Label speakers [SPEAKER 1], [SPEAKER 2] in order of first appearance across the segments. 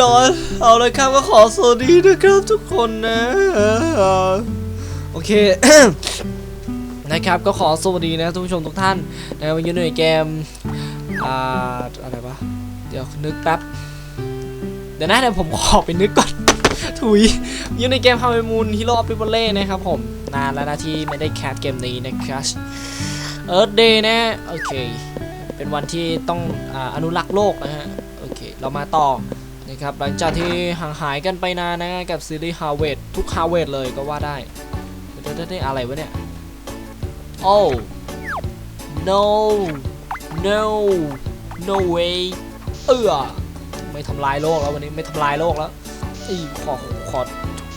[SPEAKER 1] นอน เอาเลยครับก็ขอสวัสดีนะครับทุกคนนะ โอเค นะครับก็ขอสวัสดีนะทุกผู้ชมทุกท่านนะวันนี้อยู่ในเกมอ่าอะไรวะเดี๋ยวนึกแป๊บเดี๋ยวนะเดี๋ยวผมขอไปนึกก่อนถุยอยู่ในเกม Harvest Moon Hero of Rivalry นะครับผม นานแล้วนะที่ไม่ได้แคสเกมนี้นะครับ Earth Day นะ โอเค เป็นวันที่ต้องออนุรักษ์โลกนะฮะ โอเค เรามาต่อ นะครับหลังจากที่ห่างหายกันไปนานนะกับซีรีส์ Harvest ทุก Harvest เลยก็ว่าได้เดี๋ยวได้อะไรวะเนี่ย Oh no no no way เออไม่ทำลายโลกแล้ววันนี้ไม่ทำลายโลกแล้วอีขอขอ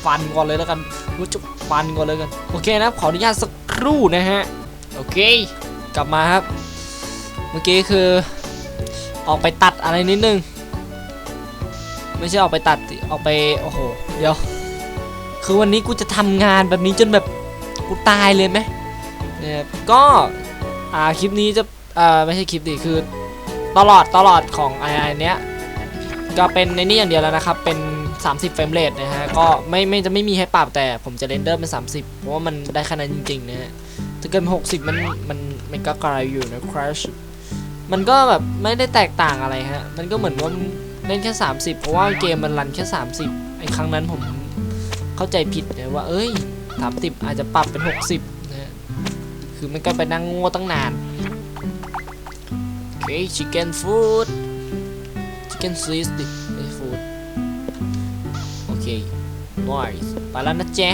[SPEAKER 1] ฟันก่อนเลยแล้วกันรู้จุกฟันก่อนเลยกันโอเคนะขออนุญาตสักครู่นะฮะโอเค กลับมาครับ เมื่อกี้คือออกไปตัดอะไรนิดนึง ไม่ใช่ออกไปตัดออกไปโอ้โหเดี๋ยว คือวันนี้กูจะทำงานแบบนี้จนแบบกูตายเลยไหมเนี่ยก็อ่าคลิปนี้จะอ่าไม่ใช่คลิปดิคือตลอดตลอดของไอไอเนี้ยก็เป็นในนี้อย่างเดียวแล้วนะครับ เป็น 30 เฟรมเรทนะฮะ ก็ไม่ไม่จะไม่มีให้ปรับแต่ผมจะเรนเดอร์เป็น 30 เพราะว่ามันได้ขนาดจริงๆนะฮะ ถ้าเกิน 60 มันมันมันก็ไกลอยู่นะ crash มันก็แบบไม่ได้แตกต่างอะไรฮะ มันก็เหมือนว่า เล่นแค่ 30 เพราะว่าเกมมันรันแค่ 30ไอ้ครั้งนั้นผมเข้าใจผิดนะว่า เอ้ย 30 อาจจะปรับเป็น 60นะฮะคือมันก็ไปนั่งโง่ตั้งนานโอเค chicken food chicken swiss ดิไม่ food โอเค nice ไปแล้วนะเจ๊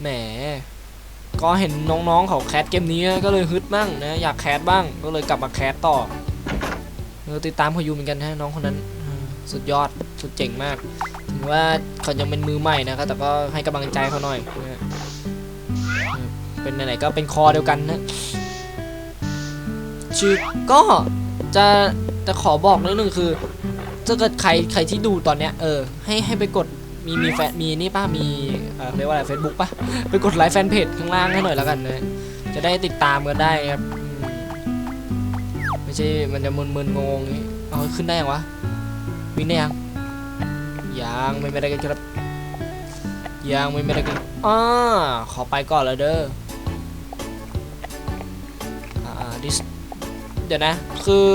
[SPEAKER 1] แหมก็เห็นน้องๆเขาแคสเกมนี้ก็เลยฮึดบ้างนะอยากแคสบ้างก็เลยกลับมาแคสต่อ เออติดตามเขาอยู่เหมือนกันนะน้องคนนั้นเออสุดยอดสุดเจ๋งมาก ถึงว่าเขายังเป็นมือใหม่นะครับแต่ก็ให้กำลังใจเขาหน่อยนะฮะเออเป็นไหนๆก็เป็นคอเดียวกันนะชื่อก็จะจะขอบอกนิดนึงคือถ้าเกิดใครใครที่ดูตอนเนี้ยเออให้ให้ไปกดมีมีแฟนมีนี่ป้ามีเออเรียกว่าอะไรเฟซบุ๊กป่ะไปกดไลค์แฟนเพจข้างล่างให้หน่อยแล้วกันนะจะได้ติดตามกันได้ครับอืมไม่ ใช่มันจะมึนๆงงๆอย่างงี้เอาขึ้นได้ยังวะวิ่งได้ยังยังไม่ไม่ได้กันครับยังไม่ไม่ได้กันอ่าขอไปก่อนแล้วเด้ออ่าดิสเดี๋ยวนะ คือ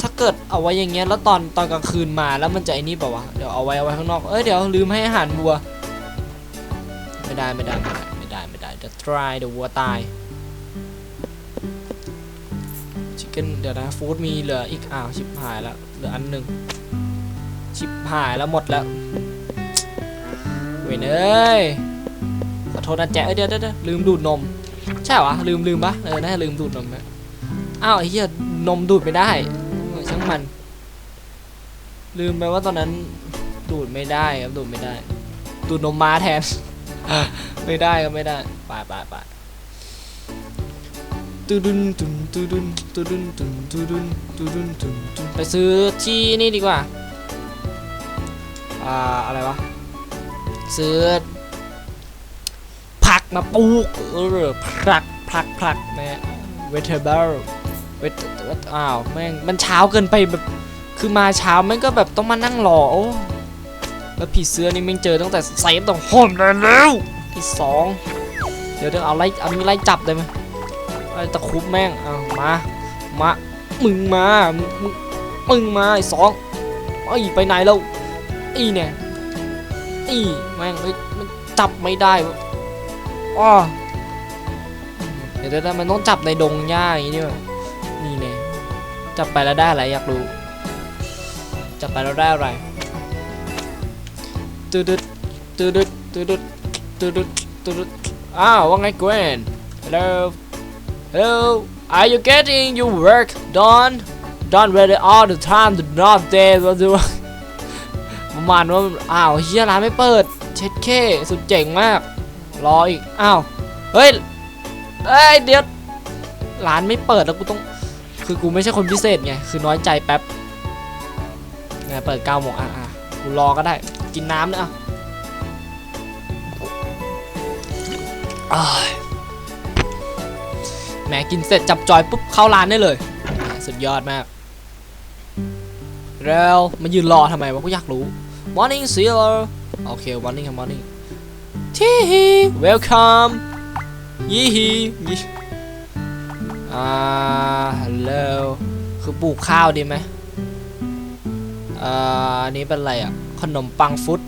[SPEAKER 1] ถ้าเกิดเอาไว้อย่างเงี้ยแล้วตอนตอนกลางคืนมาแล้วมันจะไอ้นี่เปล่าวะเดี๋ยวเอาไว้เอาไว้ข้างนอกเอ้ยเดี๋ยวลืมให้อาหารวัว ไม่ได้ไม่ได้ไม่ได้ไม่ได้ไม่ได้เดี๋ยว try เดี๋ยววัวตาย chicken เดี๋ยวนะฟู้ดมีเหลืออีกอ้าวชิบหายแล้วเหลืออันหนึ่งชิบหายแล้วหมดแล้วเว้ยเอ้ยขอโทษนะแจ๊เอ้ยเดี๋ยวเดี๋ยวเดี๋ยวลืมดูดนม ใช่หรอลืมลืมปะเออน่าลืมดูดนมนะอ้าวไอ้เหี้ยนมดูดไม่ได้ช่างมัน ลืมไปว่าตอนนั้นดูดไม่ได้ครับดูดไม่ได้ ดูดนมม้าแทนไม่ได้ก็ไม่ได้ไปไปไป ตูดุนตุนตูดุนตูดุนตุนตูดุนตูดุนตุนตุนไปซื้อที่นี่ดีกว่า อ่า อะไรวะ ซื้อ ผักมาปลูกเออผักผักผักนะฮะ vegetable เวทอ้าวแม่งมันเช้าเกินไปแบบ คือมาเช้าแม่งก็แบบต้องมานั่งรอโอ้แล้วผีเสื้อนี่แม่งเจอตั้งแต่เซฟต้องห้องแล้วที่สองเดี๋ยวเดี๋ยวเอาไล่เอามีไล่จับได้ไหมไอ้ ตะคุบแม่งเอามา มา มึงมา มึงมึงมาไอ้สองไอ้ไปไหนแล้วอีเนี่ยอีแม่งไม่มันจับไม่ได้อ้อเดี๋ยวเดี๋ยวเดี๋ยวมันต้องจับในดงหญ้าอย่างนี้ด้วยนี่เนี่ยจับไปแล้วได้อะไรอยากรู้ จับไปแล้วได้อะไรตืดดตืดดตืดดตืดตืดอ้าวว่าไง Gwen Hello Hello Are you getting your work done done ready all the time the not day ว่าดูประมาณว่าอ้าวเฮียร้านไม่เปิด เช็ดเคสุดเจ๋งมาก รออีก อ้าว เฮ้ยเอ้ยเดี๋ยวร้านไม่เปิดแล้วกูต้อง คือกูไม่ใช่คนพิเศษไง คือน้อยใจแป๊บไงเปิด9โมงอะอะกูรอก็ได้ กินน้ำเนยอะอ้าย แหมกินเสร็จจับจอยปุ๊บเข้าร้านได้เลย สุดยอดมาก แล้วมายืนรอทำไมวะกูอยากรู้ morning sailor โอเค morning ครับ morning ที่ welcome ยี่ฮียี่อ่า hello คือปลูกข้าวดีไหมอ่าอันนี้เป็นอะไรอะ ขนมปังฟุต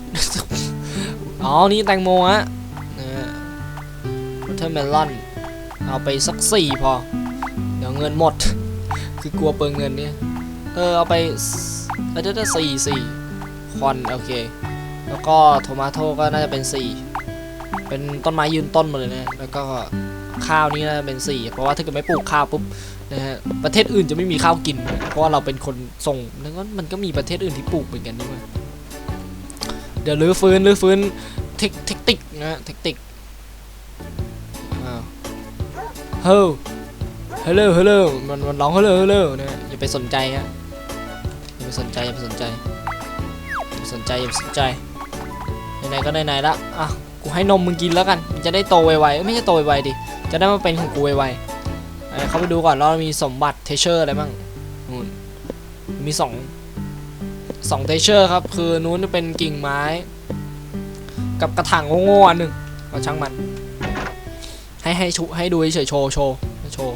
[SPEAKER 1] อ๋อ นี่แตงโมฮะเทอร์เมลอน เอาไปสักสี่พอ เดี๋ยวเงินหมด คือกลัวเปลืองเงินเนี่ยเออเอาไปเออเดี๋ยวสี่สี่คอนโอเค แล้วก็โทมาโต้ก็น่าจะเป็นสี่เป็นต้นไม้ยืนต้นมดเลยนะแล้วก็ข้าวนี่น่าจะเป็นสี่เพราะว่าถ้าเกิดไม่ปลูกข้าวปุ๊บนะฮะประเทศอื่นจะไม่มีข้าวกิน เพราะว่าเราเป็นคนส่งแล้วก็มันก็มีประเทศอื่นที่ปลูกเหมือนกันนี่มั้ยเดี๋ยวรื้อฟื้นรื้อฟื้นเทคเทคนิคนะฮะเทคนิค เฮ้ยฮัลโหลฮัลโหลมันมันร้องฮัลโหลฮัลโหลนะฮะอย่าไปสนใจฮะอย่าไปสนใจอย่าไปสนใจอย่าไปสนใจอย่าไปสนใจไหนๆก็ไหนๆละอะกูให้นมมึงกินแล้วกันมันจะได้โตไวๆไม่ใช่โตไวๆดิจะได้มาเป็นของกูไวๆไหนเข้าไปดูก่อนแล้วมีสมบัติเทเชอร์อะไรบ้างนู่นมีสองสองเทเชอร์ครับ คือนู้นจะเป็นกิ่งไม้ กับกระถางโง่ๆอันหนึ่งเอาช่างมัน ให้ให้ชุให้ดูเฉยโชว์โชว์โชว์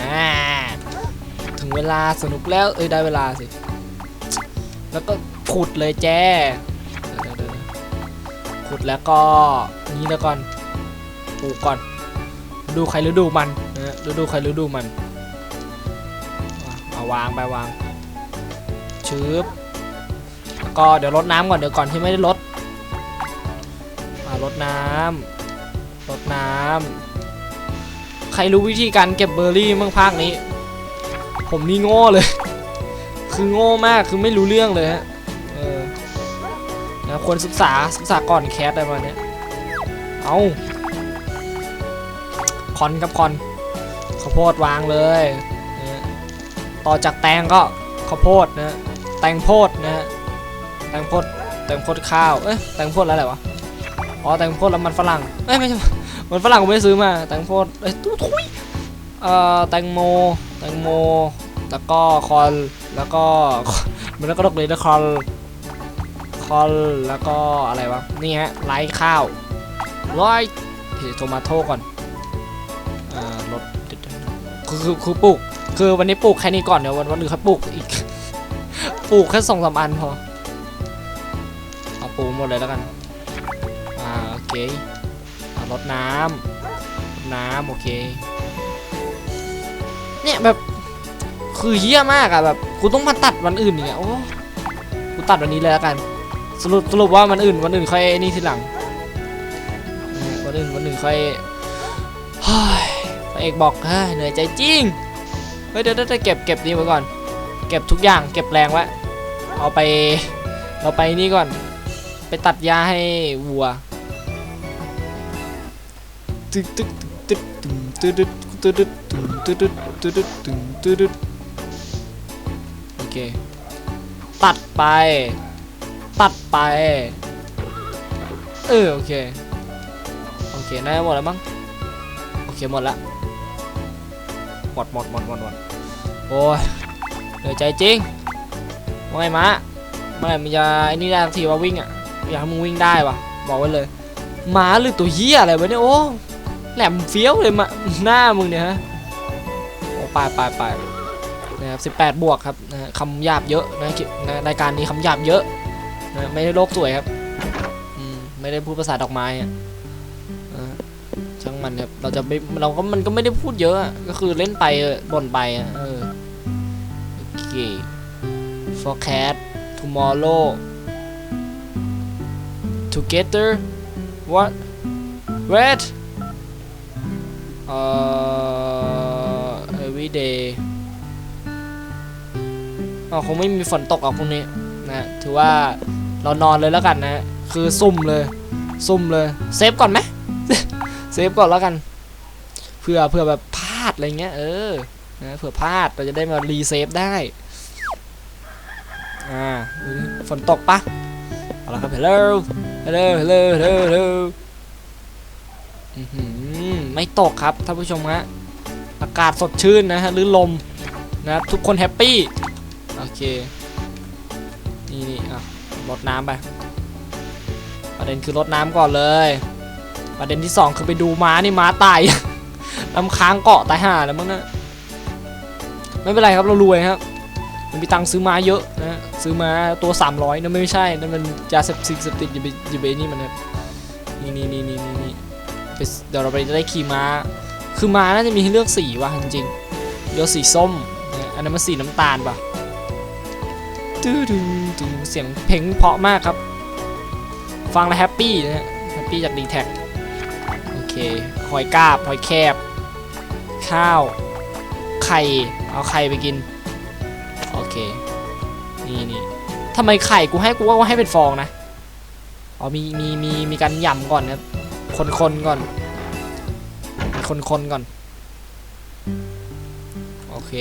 [SPEAKER 1] อ่าถึงเวลาสนุกแล้วเอ้ยได้เวลาสิ แล้วก็ขุดเลยแจ้ขุดแล้วก็นี้แล้วก่อนปลูกก่อน ดูใครฤดูมันนะฮะฤดูใครฤดูมันเอาวางไปวางชืบแล้วก็เดี๋ยวรดน้ำก่อนเดี๋ยวก่อนที่ไม่ได้รด รดน้ำรดน้ำใครรู้วิธีการเก็บเบอร์รี่มั่งภาคนี้ ผมนี่โง่เลย คือโง่มากคือไม่รู้เรื่องเลยฮะเออนะควรศึกษาศึกษาก่อนแคสอะไรประมาณเนี้ยเอาคอนครับคอนข้าวโพดวางเลยนะต่อจากแตงก็ข้าวโพดนะฮะแตงโพดนะฮะแตงโพดแตงโพดข้าว เอ้ยแตงโพดแล้วอะไรวะ อ๋อแตงโพดแล้วมันฝรั่งเอ้ยไม่ใช่มันฝรั่งผมไม่ได้ซื้อมาแตงโพดเอ้ยตู้ทุยเอ่อแตงโมแตงโมแล้วก็คอนแล้วก็มันแล้วก็ดอกเลยนะคอนคอนแล้วก็อะไรวะนี่ฮะไลท์ข้าวร้อยโทมาโต้ก่อนอ่ารถคือคือคือปลูกคือวันนี้ปลูกแค่นี้ก่อนเดี๋ยววันวันอื่นค่อยปลูกอีกปลูกแค่สองสามอันพอเอาปลูกหมดเลยแล้วกัน เคอ่ารดน้ำน้ำโอเค เนี่ยแบบคือเฮี้ยมากอะแบบกูต้องมาตัดวันอื่นเนี่ยโอ้กูตัดวันนี้เลยแล้วกัน สรุปสรุปว่าวันอื่นวันอื่นค่อยนี่ทีหลังวันอื่นวันอื่นค่อยเฮ้ยพระเอกบอกเฮ้ยเหนื่อยใจจริงเฮ้ยเดี๋ยวเดี๋ยวเดี๋ยวเก็บเก็บนี่ไว้ก่อน เก็บทุกอย่างเก็บแรงไว้เอาไป เราไปนี่ก่อน ไปตัดหญ้าให้วัว ตึ๊ดตึ๊ดตึ๊ดตึ๊ดตึ๊ดตึ๊ดตึ๊ดตึ๊ดตึ๊ดตึ๊ดตึ๊ดตึ๊ดโอเค ตัดไป ตัดไป เออโอเค โอเคน่าจะหมดแล้วมั้ง โอเคหมดละ หมดหมดหมดหมดหมดโอ้ยเหนื่อยใจจริงว่าไงมะเมื่อไหร่มึงจะไอ้นี่ได้ทีว่าวิ่งอะ อยากให้มึงวิ่งได้วะบอกไว้เลยหมาหรือตัวเหี้ยอะไรวะเนี่ยโอ้ แหลมเฟี้ยวเลยมาหน้ามึงเนี่ยฮะโอ้ไปไปไปนะครับ18บวกครับนะคำหยาบเยอะนะนะรายการนี้คำหยาบเยอะนะไม่ได้โลกสวยครับไม่ได้พูดภาษาดอกไม้อะช่างมันครับเราจะไม่เราก็มันก็ไม่ได้พูดเยอะก็คือเล่นไปบ่นไปอะเออโอเค forecast tomorrow together what wait เอ่อ every day อ๋อคงไม่มีฝนตกอะพรุ่งนี้นะถือว่าเรานอนเลยแล้วกันนะ คือซุ่มเลย ซุ่มเลยเซฟก่อนไหมเซฟก่อนแล้วกันเผื่อเผื่อแบบพลาดอะไรเงี้ยเออนะเผื่อพลาดเราจะได้มารีเซฟได้อ่าฝนตกปะเอาละครับ hello hello hello hello hello อือหือ ไม่ตกครับท่านผู้ชมฮะอากาศสดชื่นนะฮะหรือลมนะครับทุกคนแฮปปี้โอเคนี่นี่อะรดน้ำไปประเด็นคือรดน้ำก่อนเลย ประเด็นที่สองคือไปดูม้านี่ม้าตายน้ำค้างเกาะตายห่าแล้วมั้งนะไม่เป็นไรครับเรารวยครับมันมีตังค์ซื้อม้าเยอะนะซื้อม้าตัว 300นั่นไม่ใช่นั่นมันยาเสพติดเสพติดอย่าไปอย่าไปนี่มันครับนี่นี่นี่นี่นี่ ไปเดี๋ยวเราไปได้ขี่ม้า คือม้าน่าจะมีให้เลือกสีว่ะจริงๆเลือกสีส้ม อันนั้นมันสีน้ำตาลป่ะตื้อดึงดึงเสียงเพลงเพราะมากครับ ฟังแล้วแฮปปี้นะฮะแฮปปี้จากดีแท็กโอเคหอยกาบหอยแคบ ข้าว ไข่ เอาไข่ไปกิน โอเค นี่นี่ทำไมไข่กูให้กูว่าให้เป็นฟองนะ อ๋อมีมีมีมีการยำก่อนนะครับ คนคนๆก่อน คนคนๆก่อน โอเค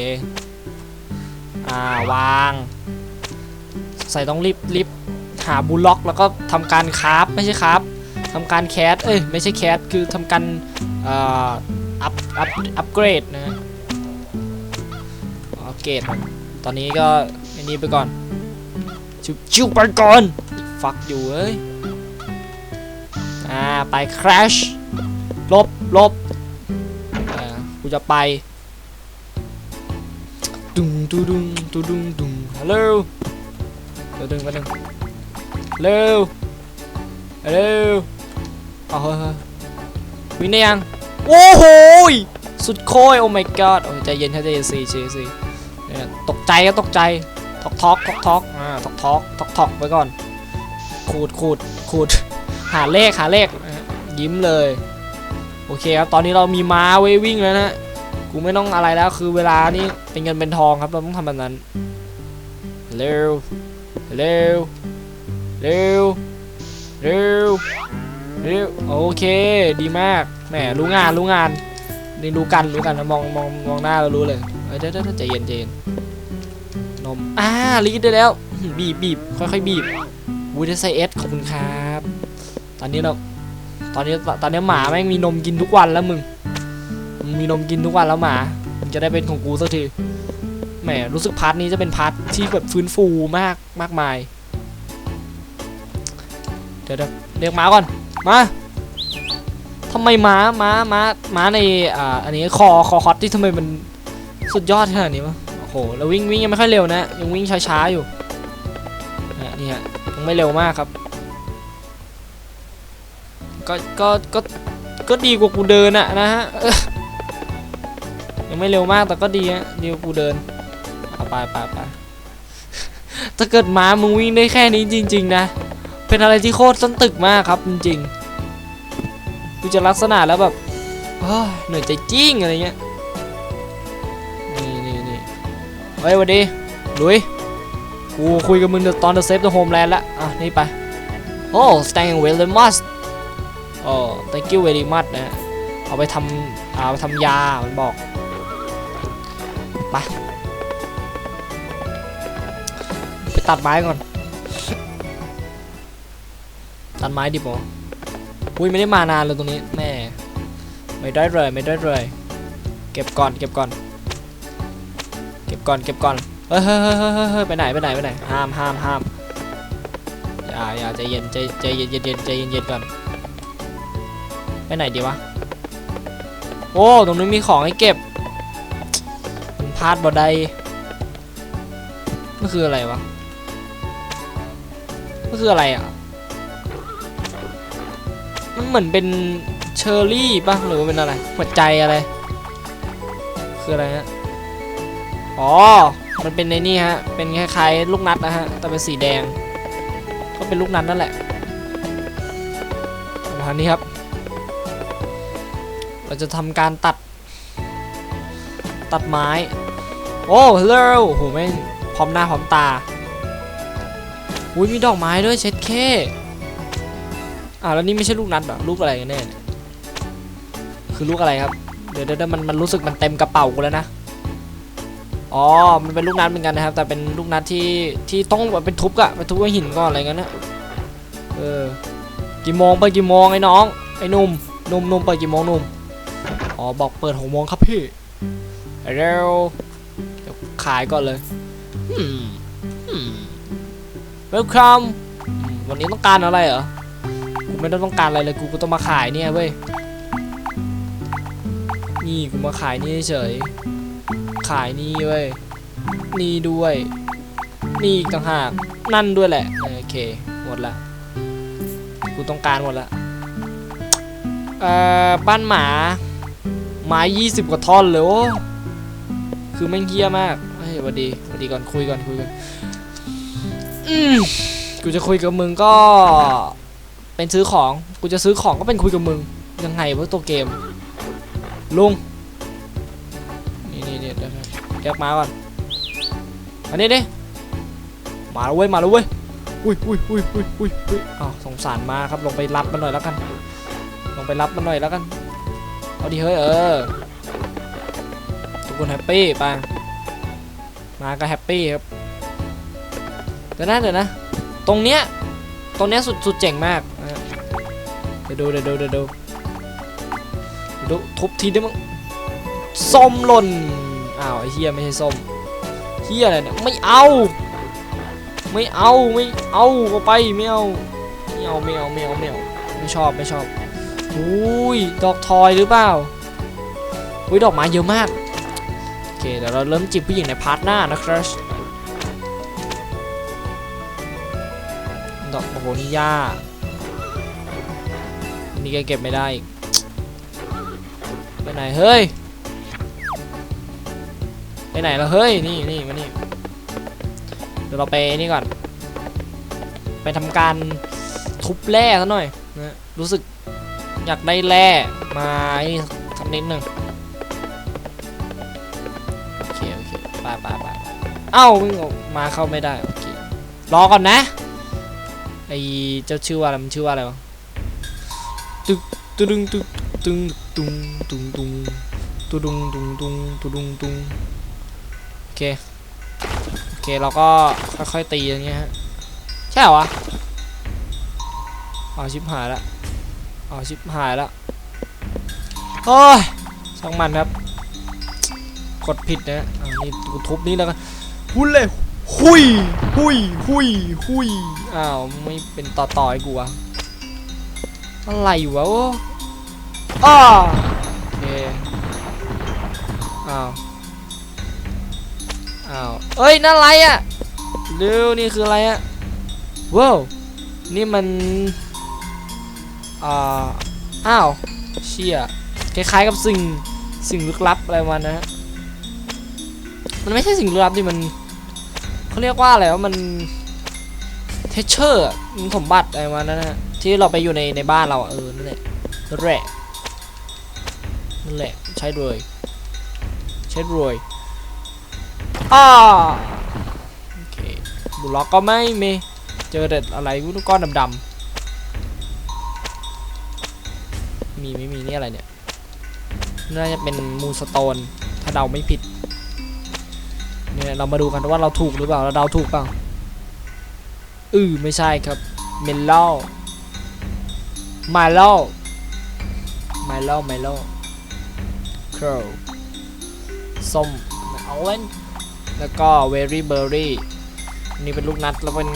[SPEAKER 1] อ่าวาง ใส่ต้องรีบรีบหาบูลล็อกแล้วก็ทำการคราฟไม่ใช่คราฟทำการแคสเอ้ยไม่ใช่แคสคือทำการอ่ออัพอัพอัพเกรดนะอัพเกรดตอนนี้ก็อันนี้ไปก่อนชิวชิวไปก่อน ฟักอยู่เอ้ย อ่า ไป crash ลบลบอ่ากูจะไปดุงดุดุงดุดุงดุงฮัลโหลเดี๋ยวดึงมาดึงเร็วเร็วเอาเฮ้ยเฮ้ยวิ่งได้ยัง โอ้โหสุดโคยโอ้ my god โอ้ใจเย็นใจเย็นสี่สี่สี่ตกใจก็ตกใจทอกทอกทอกทอกอ่าทอกทอกทอกทอกไว้ก่อนขูดขูดขูด หาเลขหาเลขยิ้มเลย โอเคครับ ตอนนี้เรามีม้าไว้วิ่งแล้วนะกูไม่ต้องอะไรแล้ว คือเวลานี่เป็นเงินเป็นทองครับเราต้องทำแบบนั้น เร็ว เร็ว เร็ว เร็ว เร็ว โอเค ดีมาก แหมรู้งานรู้งานนี่รู้กันรู้กันนะมองมองมองหน้าเรารู้เลยเอ้เดี๋ยวเดี๋ยวใจเย็นใจเย็นนม อ่ารีดได้แล้ว บีบบีบค่อยๆบีบวูดไซเอสขอบคุณครับ ตอนนี้เรา ตอนนี้ตอนนี้หมาแม่งมีนมกินทุกวันแล้วมึงมึงมีนมกินทุกวันแล้วหมามึงจะได้เป็นของกูสักทีแหมรู้สึกพาร์ทนี้จะเป็นพาร์ทที่แบบฟื้นฟูมากมากมายเดี๋ยวเดี๋ยวเรียกหมาก่อนมาทำไมม้าม้าม้าม้าในอ่าอันนี้คอคอฮอตที่ทำไมมันสุดยอดขนาดนี้วะโอ้โหแล้ววิ่งวิ่งยังไม่ค่อยเร็วนะ ยังวิ่งช้าๆอยู่นะนี่ฮะยังไม่เร็วมากครับ ก็ก็ก็ก็ดีกว่ากูเดินอะนะฮะยังไม่เร็วมากแต่ก็ดีฮะดีกว่ากูเดินเอาไปไปไปถ้าเกิดม้ามึงวิ่งได้แค่นี้จริง ๆ นะ เป็นอะไรที่โคตรส้นตึกมากครับจริงๆกูจะลักษณะแล้วแบบเฮ้ยเหนื่อยใจจริงอะไรเงี้ยนี่นี่นี่เฮ้ยวันดีลุยกูคุยกับมึงตอน The Save the Homeland แล้วอะนี่ไปโอ้ thank you very much โอ้ thank you very much นะเอาไปทำเอาไปทำยา มันบอกไปไปตัดไม้ก่อน ตัดไม้ดิบออุ้ยไม่ได้มานานเลยตรงนี้แม่ไม่ได้เลยไม่ได้เลยเก็บก่อนเก็บก่อน เก็บก่อนเก็บก่อนเฮ้ยเฮ้ยเฮ้ยเฮ้ยเฮ้ยไปไหนไปไหนไปไหนห้ามห้ามห้ามอย่าอย่าใจเย็นใจใจเย็นเย็นเย็นใจเย็นเย็นก่อน ไปไหนดีวะ โอ้ ตรงนี้มีของให้เก็บมันพลาดบ่ได้มันคืออะไรวะมันคืออะไรอะ มันเหมือนเป็นเชอร์รี่ป่ะหรือว่าเป็นอะไร หัวใจอะไร คืออะไรฮะ อ๋อ มันเป็นในนี่ฮะ เป็นคล้ายๆลูกนัดนะฮะ แต่เป็นสีแดง ก็เป็นลูกนัดนั่นแหละประมาณนี้ครับ เราจะทำการตัด ตัดไม้ โอ้ฮัลโหลโอ้โหแม่งพร้อมหน้าพร้อมตาอุ้ยมีดอกไม้ด้วยเช็ดเคอ่าแล้วนี่ไม่ใช่ลูกนัดหรอลูกอะไรกันแน่คือลูกอะไรครับ เดี๋ยวเดี๋ยวมันมันรู้สึกมันเต็มกระเป๋ากูแล้วนะอ๋อ มันเป็นลูกนัดเหมือนกันนะครับ แต่เป็นลูกนัดที่ที่ต้องแบบเป็นทุบอะเป็นทุบหินก่อนอะไรเงี้ยนะเออกี่โมงไปกี่โมงไอ้น้องไอ้นุ่มนุ่มนุ่มเปิดกี่โมงนุ่ม อ๋อบอกเปิดหกโมงครับพี่เร็วเดี๋ยวขายก่อนเลยอืมอืม welcome อืมวันนี้ต้องการอะไรเหรอ กูไม่ได้ต้องการอะไรเลยกูก็ต้องมาขายเนี่ยเว้ย นี่กูมาขายนี่เฉย ขายนี่เว้ย นี่ด้วย นี่อีกต่างหาก นั่นด้วยแหละ โอเค หมดละ กูต้องการหมดละ เอ่อ บ้านหมา ไม้ยี่สิบกว่าท่อนเลยโอ้คือแม่งเฮี้ยมากเฮ้ยวัสดีวัสดีก่อนคุยก่อนคุยก่อนอืมกูจะคุยกับมึงก็ เป็นซื้อของกูจะซื้อของก็เป็นคุยกับมึงยังไงวะตัวเกม ลุงนี่นี่นี่เดี๋ยวเรียกมาก่อนอันนี้ดิมาแล้วเว้ยมาแล้วเว้ยอุ้ยอุ้ยอุ้ยอุ้ยอุ้ยอุ้ยอ้าวสงสารมาครับลงไปรับมันหน่อยแล้วกัน ลงไปรับมันหน่อยแล้วกัน เอาดิเฮ้ยเออทุกคนแฮปปี้ไปมาก็แฮปปี้ครับเดี๋ยวนะเดี๋ยวนะ ตรงเนี้ยตรงเนี้ยสุดสุดเจ๋งมากเดี๋ยวดูเดี๋ยวดูเดี๋ยวดูดูทุบทีได้มั้งส้มหล่นอ้าวไอ้เฮียไม่ใช่ส้มเฮียอะไรเนี่ยไม่เอา ไม่เอาไม่เอาเอาไปไม่เอาไม่เอาไม่เอาไม่เอาไม่เอาไม่ชอบไม่ชอบ อุ้ยดอกทอยหรือเปล่าอุ้ยดอกไม้เยอะมากโอเคเดี๋ยวเราเริ่มจีบผู้หญิงในพาร์ทหน้านะครับดอกโอ้โหนี่ยาอันนี่ก็เก็บไม่ได้อีกไปไหนเฮ้ยไปไหนแล้วเฮ้ยนี่นี่มานี่เดี๋ยวเราไปนี่ก่อนไปทำการทุบแร่ซะหน่อยนะรู้สึก อยากได้แร่มาไอ้นี่สักนิดหนึ่งโอเคโอเคไปไปไปเอ้ามึงออกมาเข้าไม่ได้โอเครอก่อนนะไอเจ้าชื่อว่าอะไรมันชื่อว่าอะไรวะตึกตึดึงตึกตึงตุงตุงตุงตุดุงตุงตุงตุดุงตุงโอเคโอเคเราก็ค่อยๆตีอย่างเงี้ยฮะใช่เหรอวะอ๋อชิบหายละ อ๋อชิบหายละโอ้ยช่างมันครับ กดผิดนะอ่านี่กูทุบนี่แล้วกันหุยเลยหุยหุยหุยหุยอ้าวไม่เป็นต่อต่อให้กูวะอะไรวะโอ้อ้าโอเคอ้าวอ้าวเอ้ยนั่นอะไรอะเร็วนี่คืออะไรอะว้าวนี่มัน อ่าอ้าว เชี่ยคล้ายๆกับสิ่งสิ่งลึกลับอะไรมาณนะฮะมันไม่ใช่สิ่งลึกลับที่มันเขาเรียกว่าอะไรว่ามันเทเชอร์มันสมบัติอะไรมาณนั้นนะที่เราไปอยู่ในในบ้านเราเออนั่นแหละนั่นแหละนั่นแหละใช้เลยใช้เลยอ่าโอเคบุล็อกก็ไม่มีเจอแต่อะไรก้อนดำๆ มีไม่มีนี่อะไรเนี่ย น่าจะเป็นมูสโตน ถ้าเดาไม่ผิด เนี่ยเรามาดูกันว่าเราถูกหรือเปล่า เราเดาถูกเปล่า อือไม่ใช่ครับ เมลล่มาลล่มาลล่มาลล่ครวส้มออเรนแล้วก็เวอรี่เบอร์รี่นี่เป็นลูกนัดแล้วเป็น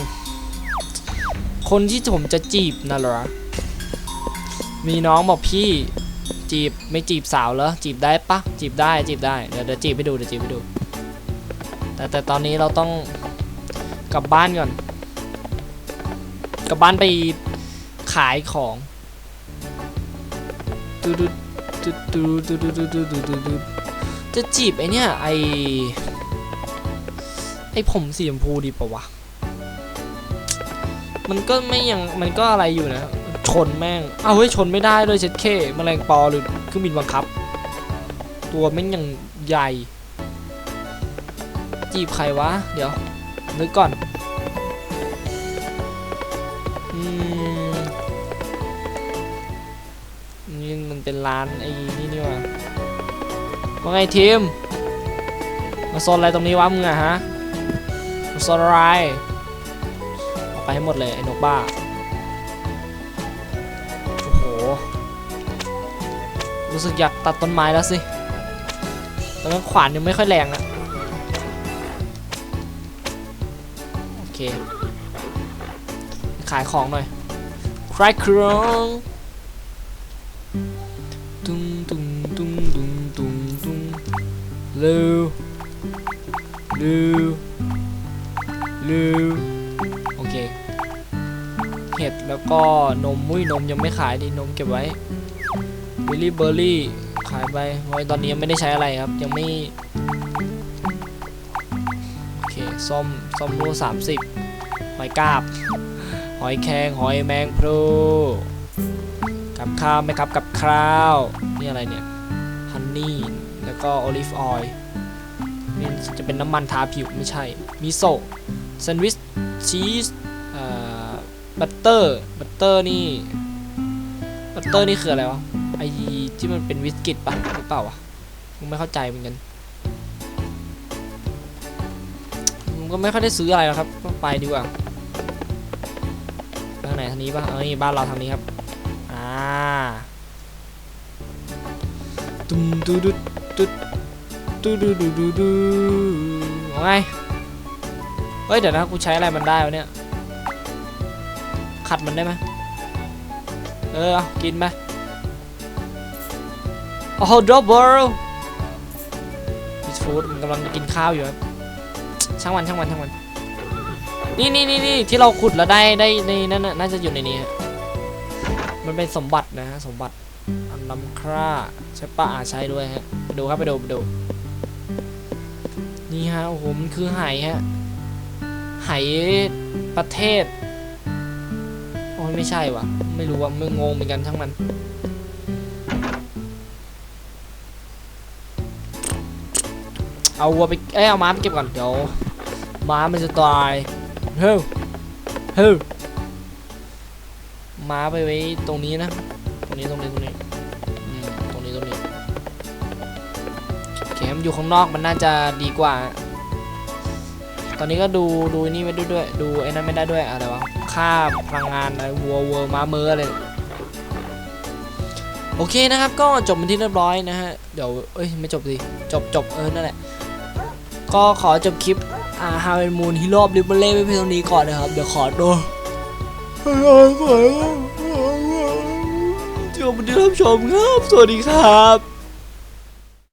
[SPEAKER 1] คนที่ผมจะจีบนะเหรอ มีน้องบอกพี่จีบไม่จีบสาวเหรอจีบได้ปะจีบได้จีบได้เดี๋ยวเดี๋ยวจีบให้ดูเดี๋ยวจีบให้ดู แต่แต่ตอนนี้เราต้องกลับบ้านก่อน กลับบ้านไปขายของดูดูดูดูดูดูดูดูดูดูดูจะจีบไอเนี่ยไอไอผมสีชมพูดีปะวะ มันก็ไม่ยังมันก็อะไรอยู่นะ ชนแม่ง เอ้าวเฮ้ยชนไม่ได้เลยเช็ดเคแมลงปอหรือเครื่องบินบังคับ ตัวแม่งยังใหญ่ จีบใครวะ เดี๋ยว นึกก่อนอืมนี่มันเป็นร้านไอ้นี่นี่วะว่าไงทีม มาโซนอะไรตรงนี้วะมึงอะฮะ มาโซนอะไร ออกไปให้หมดเลยไอ้นกบ้า รู้สึกอยากตัดต้นไม้แล้วสิแต่ว่าขวานยังไม่ค่อยแรงนะโอะขายของหน่อยคลายครองตุ้งตุ้งตุ้งตุ้งตุ้งตุ้งเร็วเร็วเร็วโอเค เห็ดแล้วก็นมมุ้ยนมยังไม่ขายดินมเก็บไว้ วิลลี่เบอร์รี่ขายไปเพราะตอนนี้ยังไม่ได้ใช้อะไรครับ ยังไม่ โอเคส้มส้มรูสามสิบหอยกาบ หอยแครงหอยแมงพรูกับข้าวไหมครับกับข้าว นี่อะไรเนี่ย ฮันนี่ แล้วก็โอลิฟออยล์นี่จะเป็นน้ำมันทาผิวไม่ใช่ มิโซะแซนด์วิชชีสเอ่อบัตเตอร์ บัตเตอร์นี่ ตเตอร์นี่คืออะไรวะไอที่มันเป็นวิสกิตปะหรือเปล่าวะผมไม่เข้าใจเหมือนกันผมก็ไม่ค่อยได้ซื้ออะไรหรอกครับไปดีกว่าทางไหนทางนี้ป่ะเอ้ยบ้านเราทางนี้ครับอ่าตุ้มตูดุดดุดตูดูดูดูดูเอาไงเฮ้ยเดี๋ยวนะกูใช้อะไรมันได้วะเนี่ยขัดมันได้ไหม เออกินไหมโอ้โหดรอปเบิร์มิสฟูดมันกำลังกินข้าวอยู่ครับช่างมันช่างมันช่างมันนี่นี่นี่นี่ที่เราขุดแล้วได้ได้ในนั่นน่าจะอยู่ในนี้ฮะมันเป็นสมบัตินะฮะสมบัติอันล้ำค่าใช่ปะอาใช่ด้วยฮะไปดูครับไปดูไปดูนี่ฮะโอ้โหมันคือไหฮะไหประเทศ อ้ยไม่ใช่วะไม่รู้ว่ามึงงงเหมือนกันช่างมัน เอาวัวไปเอ้ยเอาม้าไปเก็บก่อนเดี๋ยวม้ามันจะตายเฮ้ยเฮ้ยม้าไปไว้ตรงนี้นะ ตรงนี้ตรงนี้ตรงนี้ตรงนี้ตรงนี้โอเคมันอยู่ข้างนอกมันน่าจะดีกว่า ตอนนี้ก็ดูดูนี่ไม่ได้ด้วย ดูไอ้นั้นไม่ได้ด้วยอะไรวะ ค่าพลังงานอะไรวัววัวม้าเมออะไรโอเคนะครับ ก็จบเป็นที่เรียบร้อยนะฮะ เดี๋ยวเอ้ย ไม่จบสิ จบจบเออ นั่นแหละ ก็ขอจบคลิปอ่าฮาเป็นมูนฮีโร่ลิเบเล่ไว้เพียงเท่านี้ก่อนนะครับ เดี๋ยวขอตัวขอจบที่รับชมครับ สวัสดีครับ